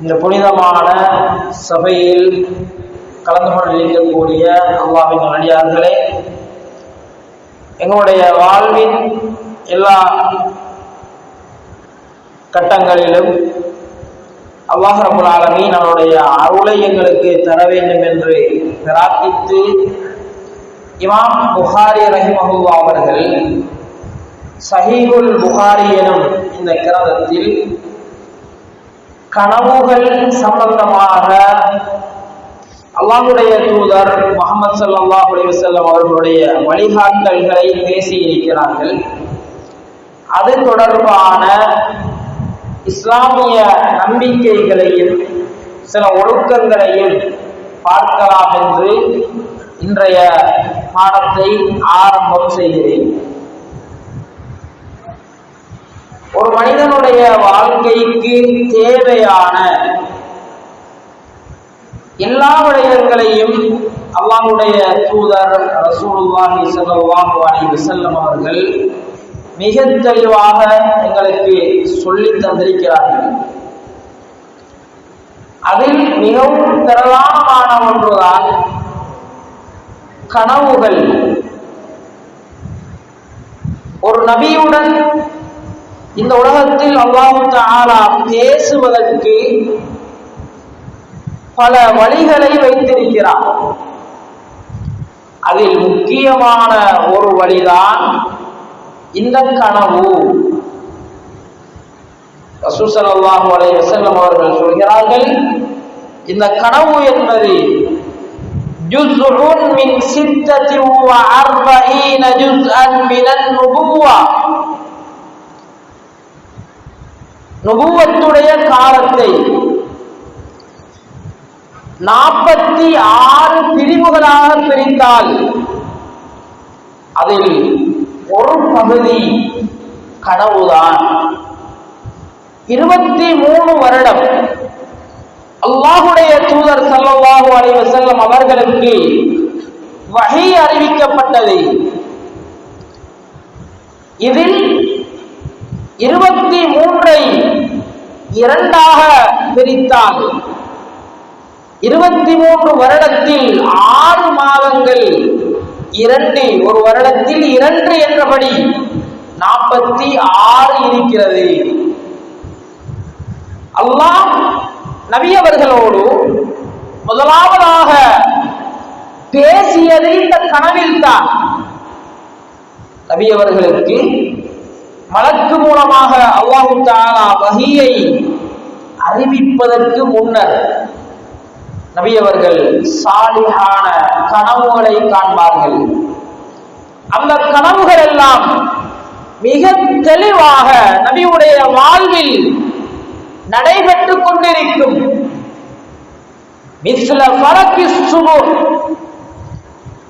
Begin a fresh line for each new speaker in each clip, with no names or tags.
இந்த புனிதமான சபையில் கலந்து கொண்டிருக்கக்கூடிய அல்லாவின் நடிகார்களே எங்களுடைய வாழ்வின் எல்லா கட்டங்களிலும் அல்லாஹ் ரபுல் ஆலமீன் அவருடைய அருளை எங்களுக்கு தர வேண்டும் என்று பிரார்த்தித்து இமாம் புகாரி ரஹிமஹுல்லா அவர்கள் சஹீகுல் புகாரி எனும் இந்த கிரந்தத்தில் கனவுகள் சம்பந்தமாக அல்லாஹுடைய தூதர் முகமது சல்லாஹ் அலைவசல்லம் அவர்களுடைய வழிகாட்டல்களை பேசி இருக்கிறார்கள் அது தொடர்பான இஸ்லாமிய நம்பிக்கைகளையும் சில ஒழுக்கங்களையும் பார்க்கலாம் என்று இன்றைய பாடத்தை ஆரம்பம் செய்கிறேன். ஒரு மனிதனுடைய வாழ்க்கைக்கு தேவையான எல்லா விடயங்களையும் அல்லாஹுடைய தூதர் ரசூலுல்லாஹி ஸல்லல்லாஹு அலைஹி வஸல்லம் அவர்கள் மிக தெளிவாக எங்களுக்கு சொல்லி தந்திருக்கிறார்கள். அதில் மிகவும் பிரதானமான ஒன்றுதான் கனவுகள். ஒரு நபியுடன் இந்த உலகத்தில் அல்லாஹு தாலா பேசுவதற்கு பல வழிகளை வைத்திருக்கிறார். அதில் முக்கியமான ஒரு வழிதான் இந்த கனவு. ரசூசல்லாஹு அலைஹி வஸல்லம் அவர்கள் சொல்கிறார்கள் இந்த கனவு என்பது ஜுஸ்உன் மின் சித்தத்தி வ அர்பஈன ஜுஸ்அன் மினன் நுபுவா. நுபுவத்துடைய காலத்தை நாற்பத்தி ஆறு பிரிவுகளாக பிரித்தால் அதில் ஒரு பகுதி கனவுதான் இருபத்தி மூணு வருடம் அல்லாஹுடைய தூதர் சல்லல்லாஹு அலைஹி செல்லும் அவர்களுக்கு வகை அறிவிக்கப்பட்டது. இதில் இருபத்தி மூன்றை இரண்டாக பிரித்தான் இருபத்தி மூன்று வருடத்தில் ஆறு மாதங்கள் இரண்டு ஒரு வருடத்தில் இரண்டு என்றபடி நாற்பத்தி ஆறு இருக்கிறது. அல்லாஹ் நபியவர்களோடு முதலாவதாக பேசியது இந்த கனவில் தான் நபியவர்களுக்கு மலக்கு மூலமாக அல்லாஹு தாலா வகியை அறிவிப்பதற்கு முன்னர் நபியவர்கள் சாலிகான கனவுகளை காண்பார்கள். அந்த கனவுகள் எல்லாம் மிக தெளிவாக நபியுடைய வாழ்வில் நடைபெற்றுக் கொண்டிருக்கும்.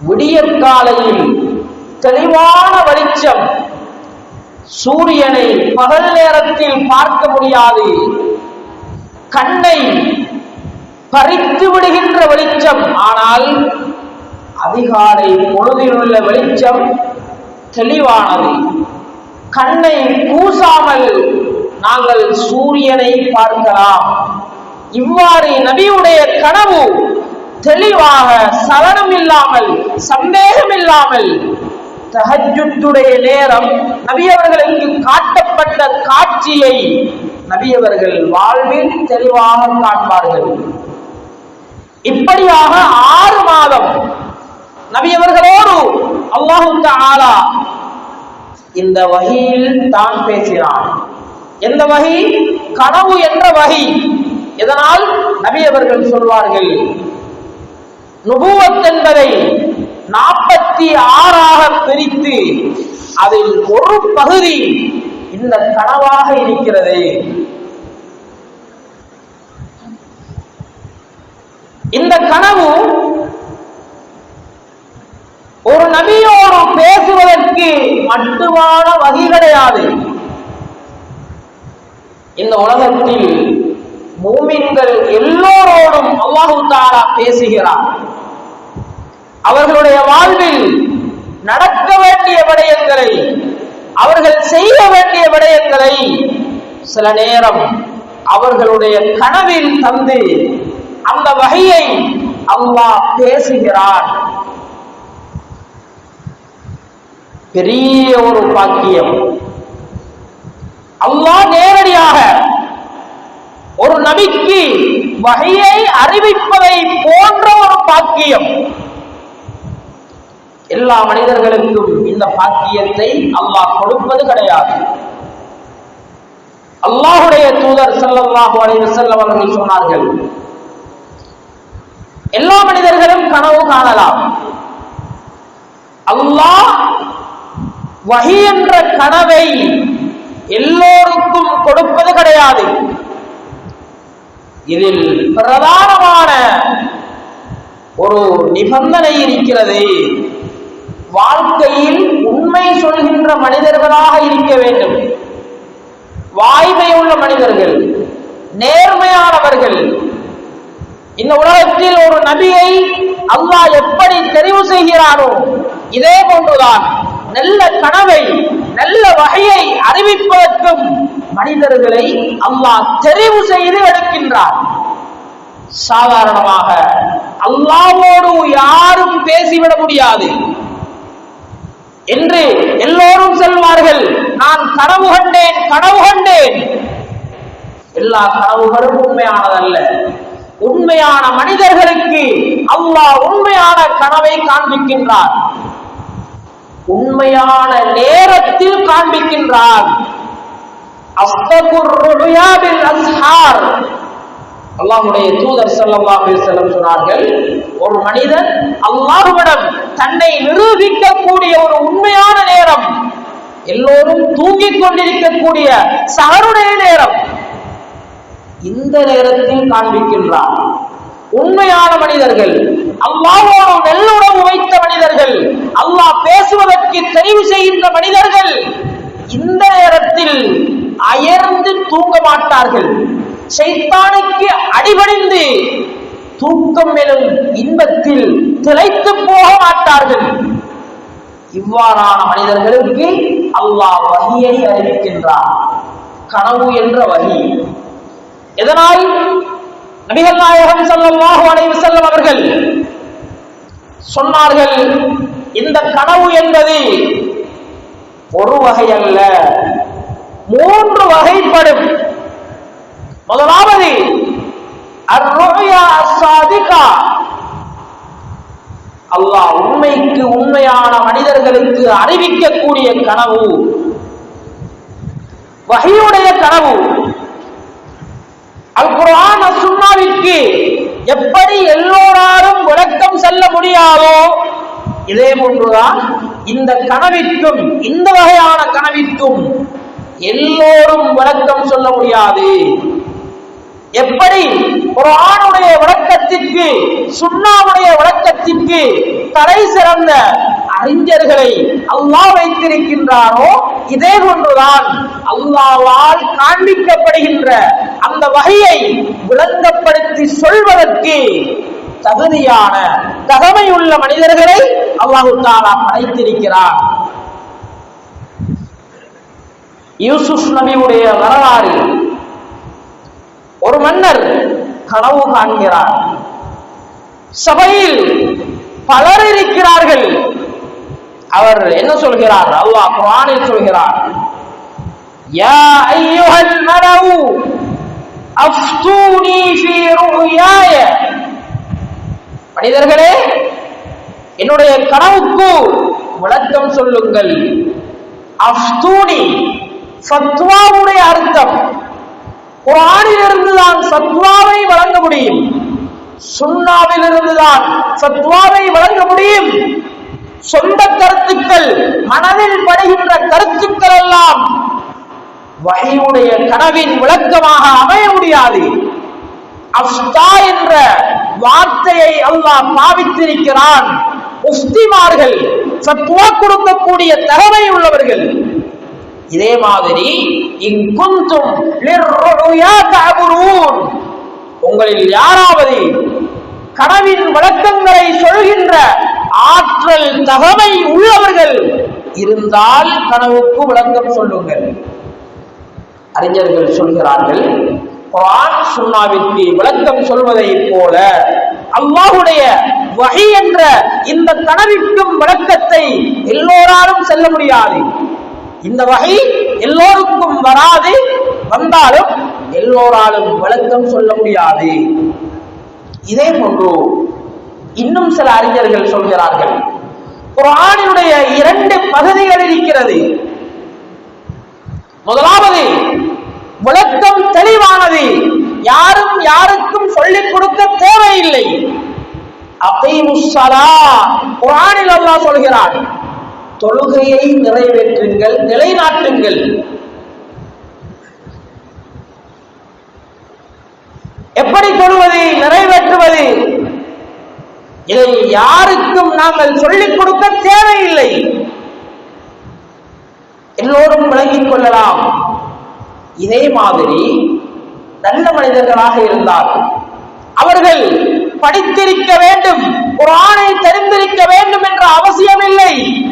விடிய காலையில் தெளிவான வெளிச்சம். சூரியனை பகல் நேரத்தில் பார்க்க முடியாது. கண்ணை பறித்து விடுகின்ற வெளிச்சம். ஆனால் அதிகாலை பொழுதில் உள்ள வெளிச்சம் தெளிவானது. கண்ணை கூசாமல் நாங்கள் சூரியனை பார்க்கலாம். இவ்வாறு நபியுடைய கனவு தெளிவாக சலனம் இல்லாமல் சந்தேகம் இல்லாமல் தஹஜுடைய நேரம். நபியவர்களுக்கு காட்டப்பட்ட காட்சியை நபியவர்கள் வாழ்வில் தெளிவாக காண்பார்கள். இப்படியாக ஆறு மாதம் நபியவர்களோடு அல்லாஹு ஆலா இந்த வகையில் தான் பேசினான். எந்த வகை? கனவு என்ற வகை. இதனால் நபியவர்கள் சொல்வார்கள் நுபுவத் என்பதை நாற்பத்தி ஆறாக பிரித்து அதில் ஒரு பகுதி இந்த கனவாக இருக்கிறது. இந்த கனவு ஒரு நபியோடு பேசுவதற்கு மட்டுமான வகை கிடையாது. இந்த உலகத்தில் மூமின்கள் எல்லோரோடும் அல்லாஹு தாரா பேசுகிறார். அவர்களுடைய வாழ்வில் நடக்க வேண்டிய விடயங்களை அவர்கள் செய்ய வேண்டிய விடயங்களை சில நேரம் அவர்களுடைய கனவில் தந்து அந்த வகையை அல்லாஹ் பேசுகிறான். பெரிய ஒரு பாக்கியம். அல்லாஹ் நேரடியாக ஒரு நபிக்கு வகையை அறிவிப்பதை போன்ற ஒரு பாக்கியம். எல்லா மனிதர்களுக்கும் இந்த பாக்கியத்தை அல்லாஹ் கொடுப்பது கிடையாது. அல்லாஹுடைய தூதர் செல்லல்லாஹு அலைஹி வஸல்லம் அவர்கள் சொன்னார்கள் எல்லா மனிதர்களும் கனவு காணலாம். அல்லாஹ் வகி என்ற கனவை எல்லோருக்கும் கொடுப்பது கிடையாது. இதில் பிரதானமான ஒரு நிபந்தனை இருக்கிறது. வாழ்க்கையில் உண்மை சொல்கின்ற மனிதர்களாக இருக்க வேண்டும். வாய்மை உள்ள மனிதர்கள் நேர்மையானவர்கள். இந்த உலகத்தில் ஒரு நபியை அல்லாஹ் எப்படி தெரிவு செய்கிறானோ இதே போன்றுதான் நல்ல கனவை நல்ல வகையை அறிவிப்பதற்கும் மனிதர்களை அல்லாஹ் தெரிவு செய்து எடுக்கின்றார் சாதாரணமாக அல்லாவோடு யாரும் பேசிவிட முடியாது. என்று எல்லோரும் செல்வார்கள். நான் கனவு கண்டேன் கனவு கண்டேன். எல்லா கனவுகளும் உண்மையானதல்ல. உண்மையான மனிதர்களுக்கு அல்லாஹ் உண்மையான கனவை காண்பிக்கின்றார். உண்மையான நேரத்தில் காண்பிக்கின்றார். அஸ்தகுர் ருயாபில் அஸ்ஹார். அல்லாஹுடைய தூதர் ஸல்லல்லாஹு அலைஹி சொன்னார்கள் ஒரு மனிதன் அல்லாஹ்விடம் தன்னை நிரூபிக்கக்கூடிய ஒரு உண்மையான நேரம் எல்லோரும் தூங்கிக் கொண்டிருக்கக்கூடிய சகருடைய நேரம் இந்த நேரத்தில் காண்பிக்கின்றார். உண்மையான மனிதர்கள் அல்லாவோடு நல்லுறவு வைத்த மனிதர்கள் அல்லாஹ் பேசுவதற்கு தெரிவு செய்கின்ற மனிதர்கள் இந்த நேரத்தில் அயர்ந்து தூங்க மாட்டார்கள். சைத்தானுக்கு அடிபணிந்து தூக்கம் எனும் இன்பத்தில் திளைத்து போக மாட்டார்கள். இவ்வாறான மனிதர்களுக்கு அல்லாஹ் வகியை அறிவிக்கின்றார் கனவு என்ற வகி எதனால்? நபிகள் நாயகம் ஸல்லல்லாஹு அடைவு செல்லும் அவர்கள் சொன்னார்கள் இந்த கனவு என்பது ஒரு வகை அல்ல மூன்று வகைப்படும். முதலாவது அல்லாஹ் உண்மைக்கு உண்மையான மனிதர்களுக்கு அறிவிக்கக்கூடிய கனவு. வகையுடைய கனவு. அல் குர்ஆன் எப்படி எல்லோராலும் விளக்கம் சொல்ல முடியாதோ இதே போன்றுதான் இந்த கனவிற்கும் இந்த வகையான கனவிற்கும் எல்லோரும் விளக்கம் சொல்ல முடியாது. எப்படி? குர்ஆனுடைய விளக்கத்திற்கு சுண்ணாவுடைய விளக்கத்திற்கு தலை சிறந்த அறிஞர்களை அல்லாஹ் வைத்திருக்கின்றாரோ இதே போன்றுதான் அல்லாவால் காண்பிக்கப்படுகின்ற அந்த வகையை விளங்கப்படுத்தி சொல்வதற்கு தகுதியான தகமையுள்ள மனிதர்களை அல்லாஹு தாலா படைத்திருக்கிறார் யூசுப் நபியுடைய வரலாறு ஒரு மன்னர் கனவு காண்கிறார். சபையில் பலர் இருக்கிறார்கள். அவர் என்ன சொல்கிறார்? அல்லாஹ் குரானில் சொல்கிறார் யா ஐயுஹல் மலவு அஃப்தூனி ஃபீ ருயாய மனிதர்களே என்னுடைய கனவுக்கு விளக்கம் சொல்லுங்கள். அஃப்தூனி ஃபத்வாவுடைய அர்த்தம். குரானிலிருந்து தான் சத்வாவை வழங்க முடியும். சுண்ணாவிலிருந்து தான் சத்வாவை வழங்க முடியும். சொந்த கருத்துக்கள் மனதில் படுகின்ற கருத்துக்கள் எல்லாம் வகையுடைய கனவின் விளக்கமாக அமைய முடியாது. அஃப்தா என்ற வார்த்தையை அல்லாஹ் பாவித்திருக்கிறான். உஸ்திமார்கள் சத்துவா கொடுக்கக்கூடிய தகவை உள்ளவர்கள். இதே மாதிரி இங்குந்தும் உங்களில் யாராவது கனவின் வழக்கங்களை சொல்கின்ற ஆற்றல் தகமை உள்ளவர்கள் இருந்தால் கனவுக்கு விளக்கம் சொல்லுங்கள். அறிஞர்கள் சொல்கிறார்கள் குரான் சுண்ணாவிற்கு விளக்கம் சொல்வதை போல அல்லாஹுடைய வகை என்ற இந்த கனவிற்கும் விளக்கத்தை எல்லோராலும் செல்ல முடியாது. இந்த வகை எல்லோருக்கும் வராது. வந்தாலும் எல்லோராலும் விளக்கம் சொல்ல முடியாது. இதே போன்று இன்னும் சில அறிஞர்கள் சொல்கிறார்கள் குரானினுடைய இரண்டு பகுதிகள் இருக்கிறது. முதலாவது விளக்கம் தெளிவானது. யாரும் யாருக்கும் சொல்லிக் கொடுக்க தேவையில்லை. அப்பையும் குரானில் அல்லாஹ் சொல்கிறான் தொழுகையை நிறைவேற்றுங்கள் நிலைநாட்டுங்கள். எப்படி தொழுவது நிறைவேற்றுவது? இதை யாருக்கும் நாங்கள் சொல்லிக் கொடுக்க தேவையில்லை. எல்லோரும் விளங்கிக் கொள்ளலாம். இதே மாதிரி நல்ல மனிதர்களாக இருந்தால் அவர்கள் படித்திருக்க வேண்டும் குரானை தெரிந்திருக்க வேண்டும் என்ற அவசியமில்லை.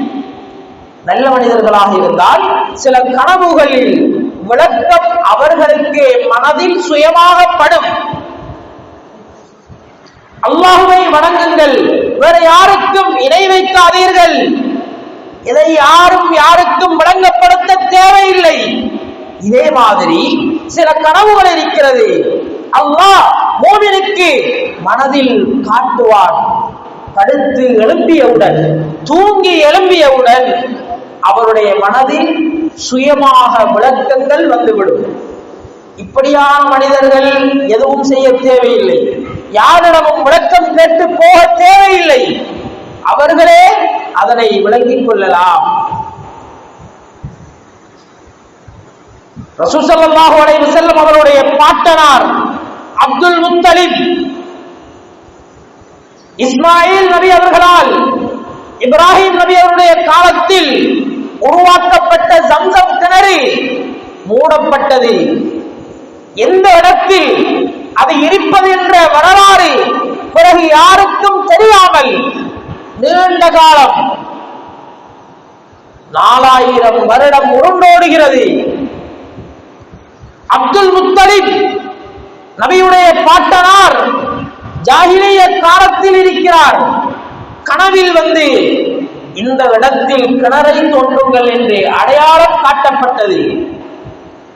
நல்ல மனிதர்களாக இருந்தால் சில கனவுகளில் விளக்கம் அவர்களுக்கு மனதில் சுயமாக படும் அல்லாஹுவை வணங்குங்கள். வேற யாருக்கும் இணை வைக்காதீர்கள். இதை யாரும் யாருக்கும் வழங்கப்படுத்த தேவையில்லை. இதே மாதிரி சில கனவுகள் இருக்கிறது. அல்லாஹ் மோமினுக்கு மனதில் காட்டுவான். படுத்து எழும்பியவுடன் தூங்கி எழும்பியவுடன் அவருடைய மனதில் சுயமாக விளக்கங்கள் வந்துவிடும். இப்படியான மனிதர்கள் எதுவும் செய்ய தேவையில்லை. யாரிடமும் விளக்கம் கேட்டு போக தேவையில்லை. அவர்களே அதனை விளங்கிக் கொள்ளலாம். ரசூசல்லாஹு அலைஹி செல்லும் அவருடைய பாட்டனார் அப்துல் முத்தலிப். இஸ்மாயில் நபி அவர்களால் இப்ராஹிம் நபி அவருடைய காலத்தில் உருவாக்கப்பட்ட ஜம்சம் கிணறு மூடப்பட்டது. எந்த இடத்தில் அது இருப்பது என்ற வரலாறு பிறகு யாருக்கும் தெரியாமல் நீண்ட காலம் நாலாயிரம் வருடம் உருண்டோடுகிறது. அப்துல் முத்தலிப் நபியுடைய பாட்டனார் ஜாகிலிய காலத்தில் இருக்கிறார். கனவில் வந்து இந்த இடத்தில் கிணறை தோன்றுங்கள் என்று அடையாளம் காட்டப்பட்டது.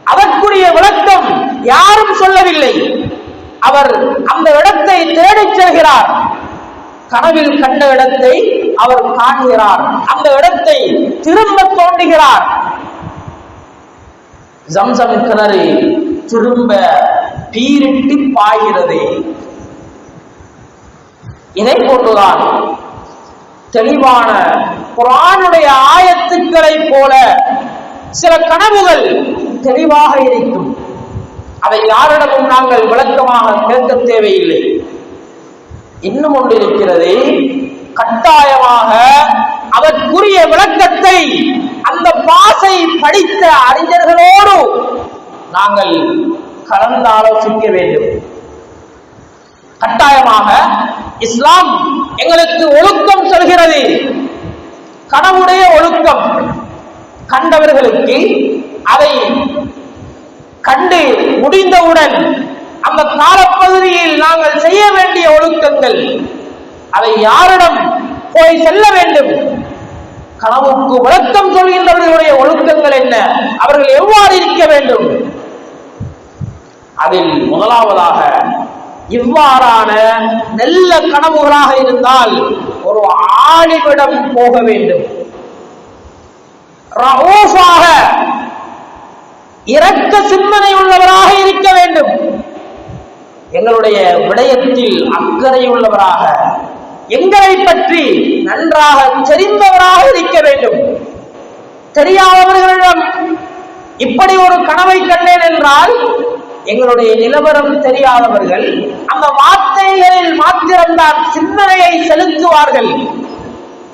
அதற்குரிய விளக்கம் யாரும் சொல்லவில்லை. அவர் அந்த இடத்தை தேடிச் செல்கிறார். கனவில் கண்ட இடத்தை அவர் காண்கிறார். அந்த இடத்தை திரும்ப தோண்டுகிறார். ஜம்சம் கிணறு திரும்ப பீரிட்டு பாய்கிறது. இதை போன்றுதான் தெளிவான குரானுடைய ஆயத்துக்களை போல சில கனவுகள் தெளிவாக இருக்கும். அதை யாரிடமும் நாங்கள் விளக்கமாக கேட்க தேவையில்லை. இன்னும் ஒன்று இருக்கிறது கட்டாயமாக அதற்குரிய விளக்கத்தை அந்த பாசை படித்த அறிஞர்களோடு நாங்கள் கலந்து ஆலோசிக்க வேண்டும். கட்டாயமாக இஸ்லாம் எங்களுக்கு ஒழுக்கம் சொல்கிறது. கனவுடைய ஒழுக்கம். கண்டவர்களுக்கு அதை கண்டு முடிந்தவுடன் அந்த காலப்பகுதியில் நாங்கள் செய்ய வேண்டிய ஒழுக்கங்கள் அதை யாரிடம் போய் செல்ல வேண்டும்? கனவுக்கு விளக்கம் சொல்கின்றவர்களுடைய ஒழுக்கங்கள் என்ன? அவர்கள் எவ்வாறு இருக்க வேண்டும்? அதில் முதலாவதாக இவ்வாறான நல்ல கனவுகளாக இருந்தால் ஒரு ஆளிவிடம் போக வேண்டும். ரஹூஃபாக இரக்க சிந்தனை உள்ளவராக இருக்க வேண்டும். எங்களுடைய விடயத்தில் அக்கறை உள்ளவராக எங்களை பற்றி நன்றாக தெரிந்தவராக இருக்க வேண்டும். தெரியாதவர்களிடம் இப்படி ஒரு கனவை கண்டேன் என்றால் எங்களுடைய நிலவரம் தெரியாதவர்கள் அந்த வார்த்தைகளில் மாத்திரம்தான் சிந்தனையை செலுத்துவார்கள்.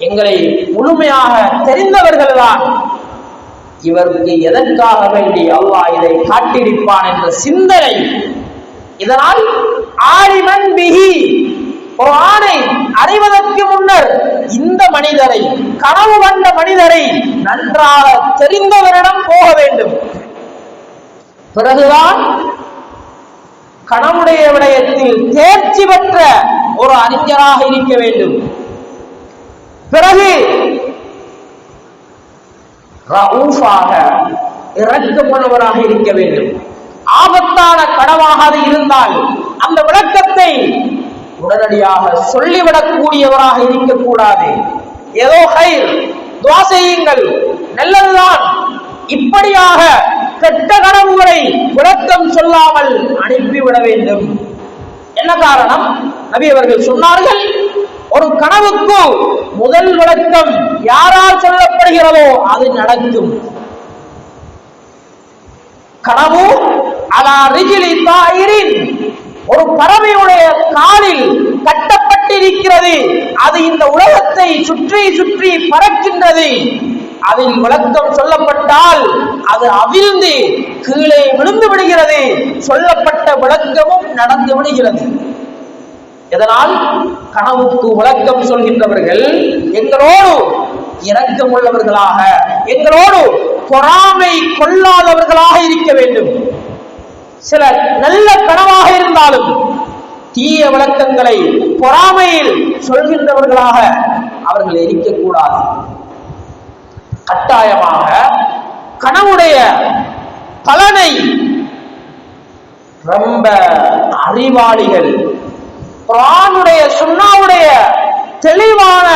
எங்களை முழுமையாக தெரிந்தவர்கள்தான். இவருக்கு எதற்காக வேண்டி அல்லாஹ் இதை காட்டியிருப்பான் என்ற சிந்தனை. இதனால் ஆரிமன் பிஹி ஒரு ஆணை அறிவதற்கு முன்னர் இந்த மனிதரை கனவு கண்ட மனிதரை நன்றாக தெரிந்தவரிடம் போக வேண்டும். பிறகுதான் கணவுடைய விடயத்தில் தேர்ச்சி பெற்ற ஒரு அறிஞராக இருக்க வேண்டும். பிறகு ரவுஃபாக இறக்கப்படுவராக இருக்க வேண்டும். ஆபத்தான கடவாக அது இருந்தால் அந்த விளக்கத்தை உடனடியாக சொல்லிவிடக்கூடியவராக இருக்கக்கூடாது. ஏதோ ஹைர் துவா செய்யுங்கள் நல்லதுதான். இப்படியாக கெட்ட கனவுகளை விளக்கம் சொல்லாமல் அனுப்பிவிட வேண்டும். என்ன காரணம்? நபி அவர்கள் சொன்னார்கள் ஒரு கனவுக்கு முதல் விளக்கம் யாரால் சொல்லப்படுகிறதோ அது நடக்கும். கனவு அலா ரிஜிலி தாயிரின் ஒரு பறவையுடைய காலில் கட்டப்பட்டிருக்கிறது. அது இந்த உலகத்தை சுற்றி சுற்றி பறக்கின்றது. அதில் விளக்கம் சொல்லப்பட்டால் அது அவிழ்ந்து கீழே விழுந்து விடுகிறது. சொல்லப்பட்ட விளக்கமும் நடந்து விடுகிறது. இதனால் கனவுக்கு விளக்கம் சொல்கின்றவர்கள் எங்களோடு இரக்கமுள்ளவர்களாக எங்களோடு பொறாமை கொள்ளாதவர்களாக இருக்க வேண்டும். சில நல்ல கனவாக இருந்தாலும் தீய விளக்கங்களை பொறாமையில் சொல்கின்றவர்களாக அவர்கள் இருக்கக்கூடாது. கட்டாயமாக கனவுடைய பலனை ரொம்ப அறிவாளிகள் குரானுடைய சுண்ணாவுடைய தெளிவான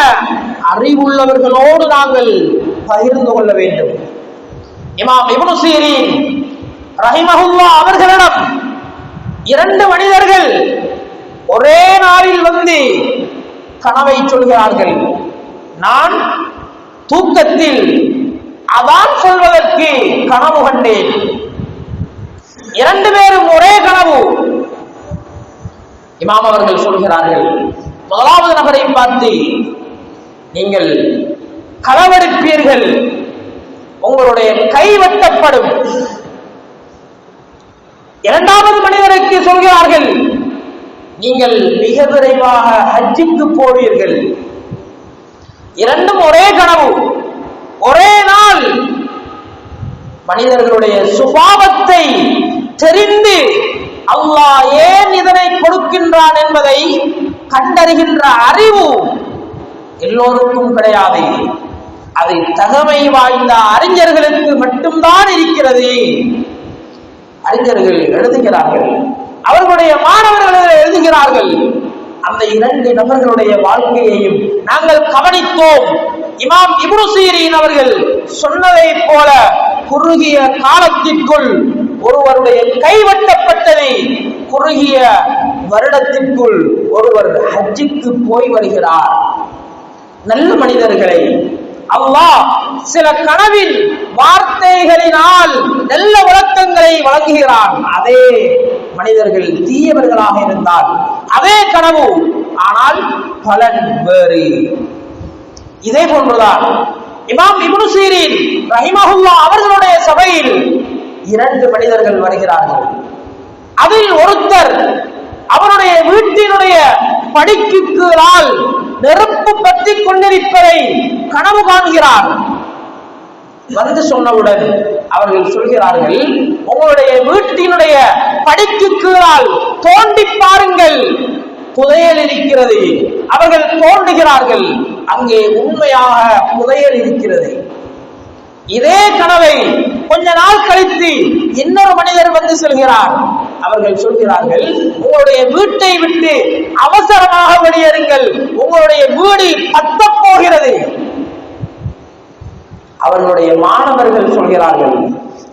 அறிவுள்ளவர்களோடு நாங்கள் பகிர்ந்து கொள்ள வேண்டும். இமாம் இப்னு சீரின் ரஹிமஹுல்லா அவர்களிடம் இரண்டு மனிதர்கள் ஒரே நாளில் வந்து கனவை சொல்கிறார்கள். நான் தூக்கத்தில் அதான் சொல்வதற்கு கனவு கண்டேன். இரண்டு பேரும் ஒரே கனவு. இமாம் அவர்கள் சொல்கிறார்கள் முதலாவது நபரை பார்த்து நீங்கள் களவெடுப்பீர்கள் உங்களுடைய கை வெட்டப்படும். இரண்டாவது மனிதருக்கு சொல்கிறார்கள் நீங்கள் மிக விரைவாக ஹஜ்ஜுக்கு போவீர்கள். இரண்டும் ஒரே கனவு. ஒரே நாள். மனிதர்களுடைய சுபாவத்தை தெரிந்து அல்லாஹ் ஏன் இதனை கொடுக்கின்றான் என்பதை கண்டறிகின்ற அறிவு எல்லோருக்கும் கிடையாது. அது தகமை வாய்ந்த அறிஞர்களுக்கு மட்டும்தான் இருக்கிறது. அறிஞர்கள் எழுதுகிறார்கள். அவர்களுடைய மாணவர்கள் எழுதுகிறார்கள். அந்த இரண்டு நபர்களுடைய வாழ்க்கையையும் நாங்கள் கவனித்தோம். இமாம் இபுசீரின் அவர்கள் சொன்னதை போல குறுகிய காலத்திற்குள் ஒருவருடைய கைவட்டப்பட்டதை குறுகிய வருடத்திற்குள் ஒருவர் ஹஜ்ஜுக்கு போய் வருகிறார். நல்ல மனிதர்களை அல்லாஹ் சில கனவின் வார்த்தைகளினால் நல்ல விளக்கங்களை வழங்குகிறான். அதே மனிதர்கள் தீயவர்களாக இருந்தால் அதே கனவு ஆனால் பலன் வேறு. இதே போன்றுதான் இமாம் இப்னு சீரின் ரஹிமஹுல்லா அவர்களுடைய சபையில் இரண்டு மனிதர்கள் வருகிறார்கள். அதில் ஒருத்தர் அவருடைய வீட்டினுடைய படிக்கு கீழால் நெருப்பு பற்றி கொண்டிருப்பதை கனவு காண்கிறார். வந்து சொன்னவுடன் அவர்கள் சொல்கிறார்கள் உங்களுடைய வீட்டினுடைய படிக்கு கீழால் தோண்டி பாருங்கள். புதையல் இருக்கிறது. அவர்கள் தோண்டுகிறார்கள் அங்கே உண்மையாக புதையல் இருக்கிறது. இதே கனவை கொஞ்ச நாள் கழித்து இன்னொரு மனிதர் வந்து சொல்கிறார். அவர்கள் சொல்கிறார்கள் உங்களுடைய வீட்டை விட்டு அவசரமாக வெளியேறுங்கள். உங்களுடைய வீடு பத்த போகிறது. அவர்களுடைய மாணவர்கள் சொல்கிறார்கள்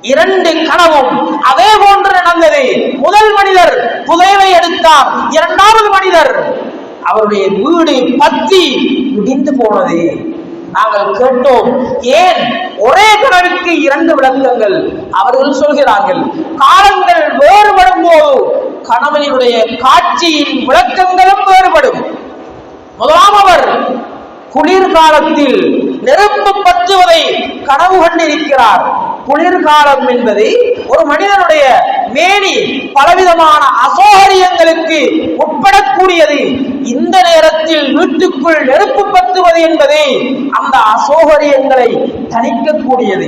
இரண்டு கனவும் அதே போன்று நடந்தது. முதல் மனிதர் புதைவை எடுத்தார் இரண்டாவது மனிதர் அவருடைய வீடு பத்தி முடிந்து போனது. நாங்கள் கேட்டோம் ஏன் ஒரே கனவுக்கு இரண்டு விளக்கங்கள்? அவர்கள் சொல்கிறார்கள் காலங்கள் வேறுபடும் போது கணவனினுடைய காட்சியின் விளக்கங்களும் வேறுபடும். முதலாம் அவர் குளிர்காலத்தில் நெருப்பு பற்றுவதை கனவு கண்டிருக்கிறார். குளிர்காலம் என்பதை ஒரு மனிதனுடைய மேனி பலவிதமான அசௌகரியங்களுக்கு உட்படக்கூடியது. இந்த நேரத்தில் வீட்டுக்குள் நெருப்பு பத்துவது என்பது அந்த அசௌகரியங்களை தணிக்கக்கூடியது.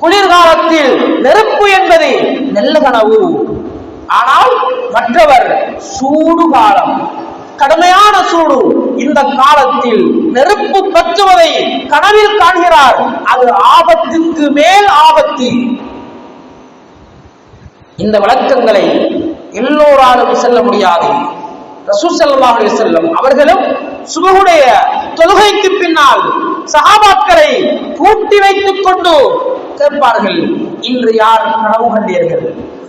குளிர்காலத்தில் நெருப்பு என்பது நல்ல கனவு. ஆனால் மற்றவர் சூடு காலம். கடுமையான சூடு. இந்த காலத்தில் நெருப்பு பற்றுவதை கனவில் காண்கிறார். அது ஆபத்துக்கு மேல் ஆபத்து. இந்த விளக்கங்களை எல்லோராலும் செல்ல முடியாது. ரசூல் செல்லும் அவர்களும் சுபகுடைய தொழுகைக்கு பின்னால் சகாபாக்களை கூட்டி வைத்துக் கொண்டு கேட்பார்கள். இன்று யார் கனவு கண்டீர்கள்?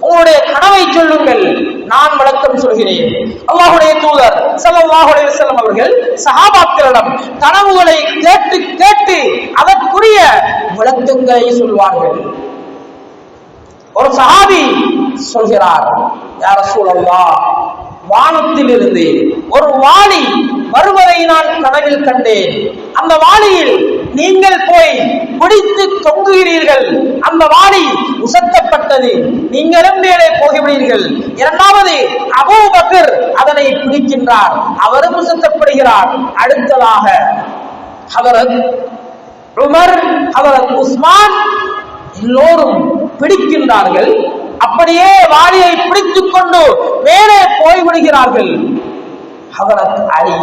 உங்களுடைய கனவை சொல்லுங்கள். நான் விளக்கம் சொல்கிறேன். அல்லாஹுடைய தூதர் சல்லாஹுடைய செல்லும் அவர்கள் சகாபாக்களிடம் கனவுகளை கேட்டு கேட்டு அதற்குரிய விளக்கங்களை சொல்வார்கள். ஒரு சஹாபி சொல்கிறார் யார சூழல்லா வானத்திலிருந்து ஒரு வாளி வருவதை நான் கனவில் கண்டேன். அந்த வாளியில் நீங்கள் போய் பிடித்து தொங்குகிறீர்கள். அந்த வாளி உசத்தப்பட்டது. நீங்களும் மேலே போகிவிடுவீர்கள். இரண்டாவது அபூபக்கர் அதனை பிடிக்கின்றார் அவரும் உசத்தப்படுகிறார். அடுத்ததாக அவரது உமர் அவரது உஸ்மான் எல்லோரும் பிடிக்கின்றார்கள். அப்படியே வாளியை பிடித்துக் கொண்டு மேலே போய்விடுகிறார்கள் அவரத் அலி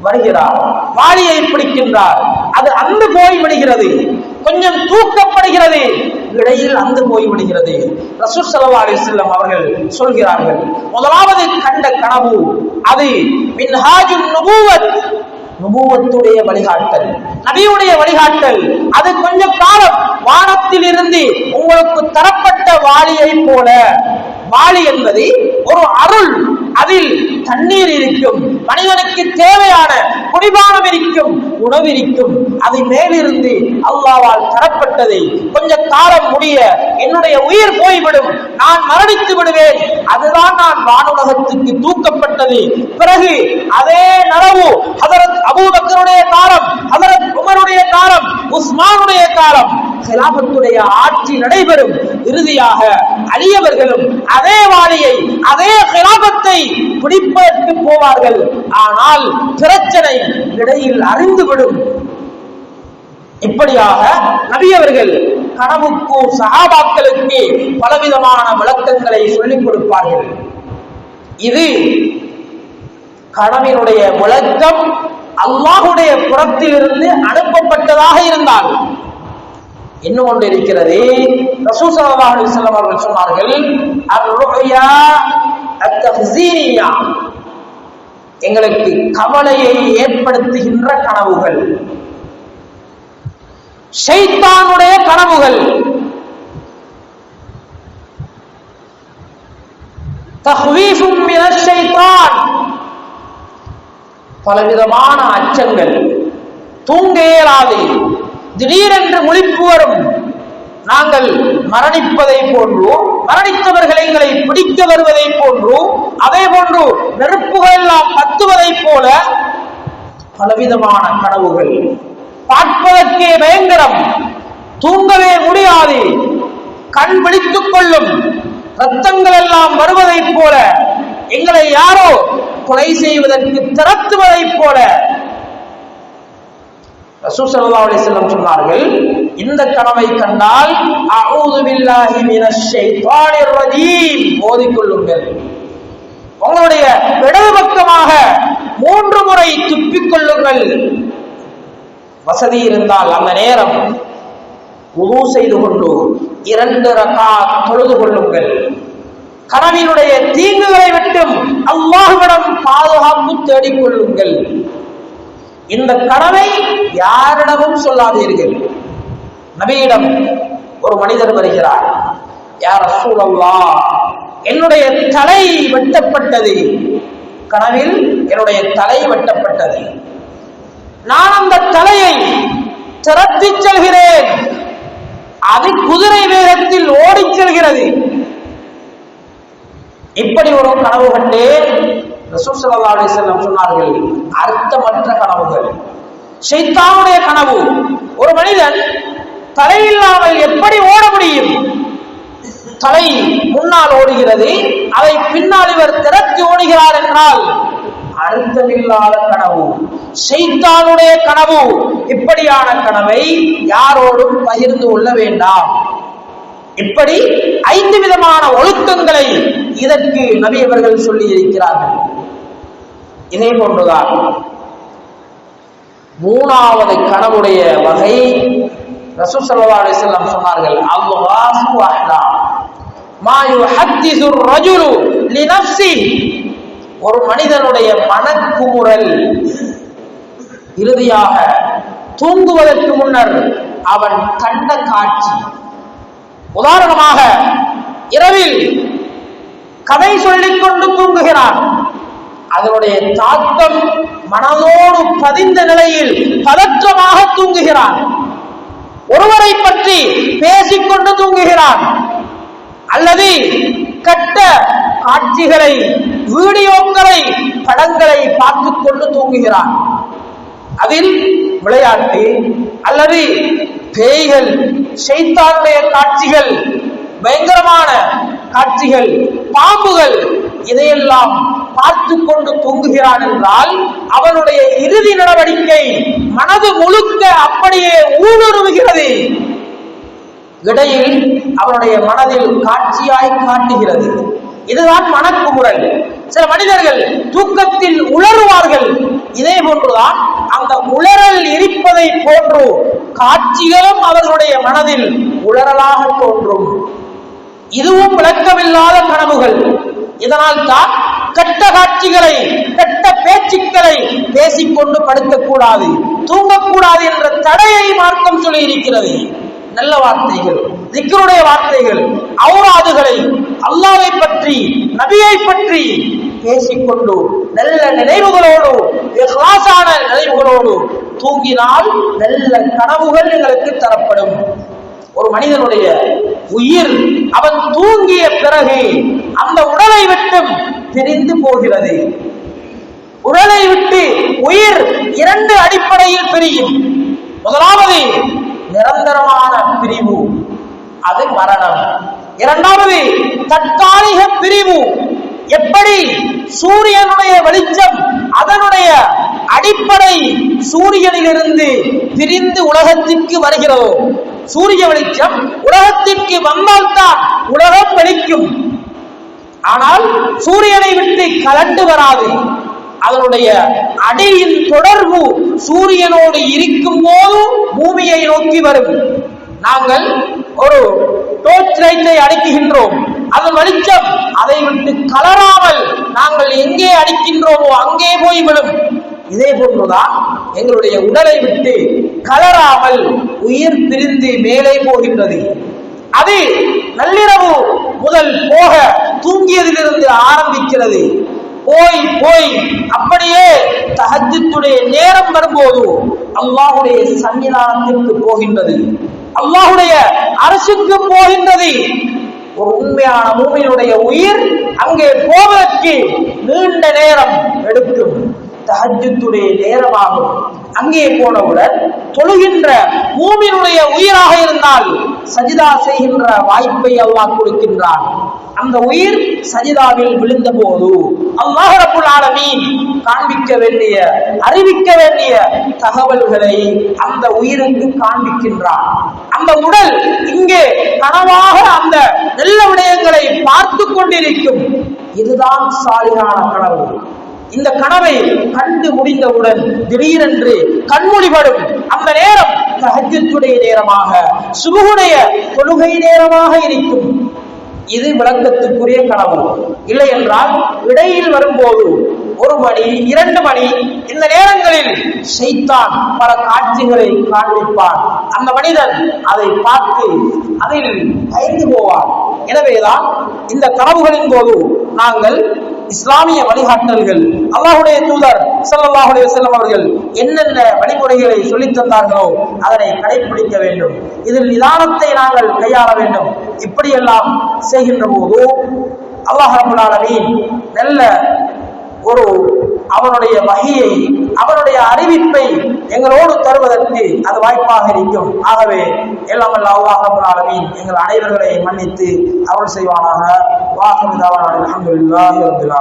வருகிறார். வாளியை பிடிக்கின்றார். அது அந்து போய்விடுகிறது கொஞ்சம் தூக்கப்படுகிறது. இடையில் அந்து போய்விடுகிறது ரசூல் ஸல்லல்லாஹு அலைஹி அவர்கள் சொல்கிறார்கள். முதலாவது கண்ட கனவு அது மின்ஹாஜுன் நுபுவத். நுபுவத்துடைய வழிகாட்டல் நபியுடைய வழிகாட்டல் அது கொஞ்ச காலம் வானத்தில் இருந்து உங்களுக்கு தரப்பட்ட வாளியை போல. வாளி என்பது ஒரு அருள். அதில் தண்ணீர் இருக்கும். மனிதனுக்கு தேவையான குடிபானம் இருக்கும் உணவு இருக்கும். அது மேலிருந்து அல்லாவால் தரப்பட்டதை கொஞ்ச காலம் முடிய என்னுடைய உயிர் போய்விடும். நான் மரணித்து விடுவேன். அதுதான் நான் வானுலகத்துக்கு தூக்கப்பட்டது. பிறகு அதே நரவு ஹதரத் அபூபக்கருடைய காலம் ஹதரத் உமருடைய காலம் உஸ்மானுடைய காலம் சிலாபத்துடைய ஆட்சி நடைபெறும். இறுதியாக அழியவர்களும் அதே வாளியை அதே சிலாபத்தை பிடிப்பதற்கு போவார்கள். ஆனால் பிரச்சனை இடையில் அறிந்துவிடும். இப்படியாக நபியவர்கள் கனவுக்கும் சகாபாக்களுக்கு பலவிதமான விளக்கங்களை சொல்லிக் கொடுப்பார்கள். இது கனவினுடைய விளக்கம் அல்லாஹுடைய புறத்திலிருந்து அனுப்பப்பட்டதாக இருந்தால். இன்னும் ஒன்று இருக்கிறது? ரசூல் அவர்கள் சொன்னார்கள் எங்களுக்கு கவலையை ஏற்படுத்துகின்ற கனவுகள். ஷைத்தானுடைய கனவுகள். ஷைத்தான். பலவிதமான அச்சங்கள். தூங்க இயலாது. திடீரென்று முழிப்பு வரும். நாங்கள் மரணிப்பதை போன்று மரணித்தவர்கள் எங்களை பிடிக்க வருவதை போன்று அதே போன்று நெருப்புகள் எல்லாம் பத்துவதை போல பலவிதமான கனவுகள். பார்ப்பதற்கே பயங்கரம். தூங்கவே முடியாது. கண் விழித்துக் கொள்ளும். ரத்தங்கள் எல்லாம் வருவதைப் போல எங்களை யாரோ கொலை செய்வதற்கு திரட்டுவதைப் போல. ரசூல் ஸல்லல்லாஹு சொன்னார்கள் இந்த கனவை கண்டால் அவுது பில்லாஹி மினஷ் ஷைத்தானிர் ரஜீம். ஓதிக்கொள்ளுங்கள். உங்களுடைய இடது பக்கமாக மூன்று முறை துப்பிக் கொள்ளுங்கள் வசதி இருந்தால் அந்த நேரம் உது செய்து கொண்டு இரண்டு ரகா தொழுது கொள்ளுங்கள். கனவினுடைய தீங்குகளை விட்டும் அல்லாஹுவிடம் பாதுகாப்பு தேடிக் கொள்ளுங்கள் இந்த கனவை யாரிடமும் சொல்லாதீர்கள். நபியிடம் ஒரு மனிதர் வருகிறார். யார் சூழல்லா என்னுடைய தலை வெட்டப்பட்டது. கனவில் என்னுடைய தலை வெட்டப்பட்டது. நான் அந்த தலையை திறத்தி செல்கிறேன். அது குதிரை வேகத்தில் ஓடிச் செல்கிறது. இப்படி ஒரு கனவு கண்டேன் ரசூல் ஸல்லல்லாஹு சொன்னார்கள் அர்த்தமற்ற கனவுகள். செய்தாவுடைய கனவு. ஒரு மனிதன் தலையில்லாமல் எப்படி ஓட முடியும்? தலை முன்னால் ஓடுகிறது அதை பின்னால் இவர் திறத்தி ஓடுகிறார் என்றால் அர்த்தமில்லாத கனவு செய்தானுடைய கனவு இப்படியான கனவை யாரோடும் பகிர்ந்து கொள்ள வேண்டாம். இப்படி ஐந்து விதமான ஒழுக்கங்களை இதற்கு நபி அவர்கள் சொல்லி இருக்கிறார்கள் இதே போன்றுதான் மூணாவது கனவுடைய வகை ரசூல் ஸல்லல்லாஹு அலைஹி சொன்னார்கள் அல்லாஹு அஹ்லா மா யுஹத்திஸு ரஜுலு லினஃப்ஸி ஒரு மனிதனுடைய மனக்குமுறல் இறுதியாக தூங்குவதற்கு முன்னர் அவன் கண்ட காட்சி. உதாரணமாக இரவில் கதை சொல்லிக் கொண்டு தூங்குகிறான். அதனுடைய தாக்கம் மனதோடு பதிந்த நிலையில் பதற்றமாக தூங்குகிறான். ஒருவரை பற்றி பேசிக்கொண்டு தூங்குகிறான் அல்லது கட்ட காட்சிகளை வீடியோக்களை படங்களை பார்த்துக் கொண்டு தூங்குகிறான் அதில் விளையாட்டு அல்லது பேய்கள் ஷைத்தானுடைய காட்சிகள் பயங்கரமான காட்சிகள் பாம்புகள் இதையெல்லாம் பார்த்து கொண்டு தூங்குகிறான் என்றால் அவனுடைய இறுதி நடவடிக்கை மனது முழுக்க அப்படியே ஊடுருவுகிறது. இடையில் அவருடைய மனதில் காட்சியாய் காட்டுகிறது. இதுதான் மனக்குமுறல். சில மனிதர்கள் தூக்கத்தில் உளறுவார்கள் இதே போன்றுதான் அந்த உளறல் இருப்பதை போன்று காட்சிகளும் அவர்களுடைய மனதில் உளறலாக தோன்றும். இதுவும் விளக்கமில்லாத கனவுகள். இதனால் தான் கெட்ட காட்சிகளை கெட்ட பேச்சுக்களை பேசிக்கொண்டு படுக்கக்கூடாது தூங்கக்கூடாது என்ற தடையை மார்க்கம் சொல்லி இருக்கிறது நல்ல வார்த்தைகள் திக்கருடைய வார்த்தைகள் அவுராதுகளை அல்லாவை பற்றி நபியை பற்றி பேசிக்கொண்டு நல்ல நினைவுகளோடு இஹ்லாஸான நினைவுகளோடு தூங்கினால் நல்ல கனவுகள் எங்களுக்கு தரப்படும். ஒரு மனிதனுடைய உயிர் அவன் தூங்கிய பிறகு அந்த உடலை விட்டும் பிரிந்து போகிறது. உடலை விட்டு உயிர் இரண்டு அடிப்படையில் பிரியும். முதலாவது நிரந்தரமான பிரிவு அது மரணம். இரண்டாவது தற்காலிக பிரிவு எப்படி சூரியனுடைய வெளிச்சம் அதனுடைய அடிப்படை சூரியனிலிருந்து பிரிந்து உலகத்திற்கு வருகிறதோ சூரிய வெளிச்சம் உலகத்திற்கு வந்தால்தான் உலகம் வெளிக்கும். ஆனால் சூரியனை விட்டு கலண்டு வராது. அதனுடைய அடியின் தொடர்பு சூரியனோடு இருக்கும் போது பூமியை நோக்கி வரும். நாங்கள் ஒரு டோர்ச் லைட்டை அடிக்குகின்றோம் அதன் வெளிச்சம் அதை விட்டு கலராமல் நாங்கள் எங்கே அடிக்கின்றோமோ அங்கே போய் விடும் இதே போன்றுதான் எங்களுடைய உடலை விட்டு கலராமல் உயிர் பிரிந்து மேலே போகின்றது. அது நள்ளிரவு முதல் போக தூங்கியதிலிருந்து ஆரம்பிக்கிறது. போய் போய் அப்படியே தஹஜ்ஜுடைய நேரம் வரும்போது அல்லாஹுடைய சன்னிதானத்திற்கு போகின்றது. அல்லாஹுடைய அரசுக்கு போகின்றது. ஒரு உண்மையான மூமியினுடைய உயிர் அங்கே போவதற்கு நீண்ட நேரம் எடுக்கும். தஹஜத்துடைய நேரமாகும். அங்கே போனவுடன் தொழுகின்ற மூமியினுடைய உயிராக இருந்தால் சஜிதா செய்கின்ற வாய்ப்பை அல்லாஹ் கொடுக்கின்றான். அந்த உயிர் சஜிதாவில் விழுந்த போது அல்லாஹரப்புல் ஆலமீன் காண்பிக்க வேண்டிய அறிவிக்க வேண்டிய தகவல்களை அந்த உயிருக்கு காண்பிக்கின்றான். அந்த உடல் இங்கே கனவாக அந்த நல்ல விடயங்களை பார்த்து கொண்டிருக்கும். இதுதான் சாலிகான கனவு. இந்த கனவை கண்டு முடிந்தவுடன் திடீரென்று கண்மொழிபடும் அந்த நேரம் தஹஜ்ஜுடைய நேரமாக சுபுடைய தொழுகை நேரமாக இருக்கும். இது விளக்கத்துக்குரிய கனவு. இல்லை என்றால் இடையில் வரும்போது ஒரு மணி இரண்டு மணி இந்த நேரங்களில் செய்தான் பல காட்சிகளை காண்பிப்பான். அந்த மனிதன் அதை பார்த்து அதில் பயந்து போவார் எனவேதான் இந்த கனவுகளின் போது நாங்கள் இஸ்லாமிய வழிகாட்டல்கள் அல்லாஹுடைய தூதர் ஸல்லல்லாஹு அலைஹி அவர்கள் என்னென்ன வழிமுறைகளை சொல்லித் தந்தார்களோ அதனை கடைபிடிக்க வேண்டும். இதில் நிதானத்தை நாங்கள் கையாள வேண்டும். இப்படியெல்லாம் செய்கின்ற போது அல்லாஹ் நல்ல ஒரு அவனுடைய வகையை அவனுடைய அறிவிப்பை எங்களோடு தருவதற்கு அது வாய்ப்பாக இருக்கும். ஆகவே எல்லாம் அல்ல எங்கள் அனைவர்களை மன்னித்து அவள் செய்வானாக. வாஹிரு தாவான அல்ஹம்துலில்லாஹி ரப்பில்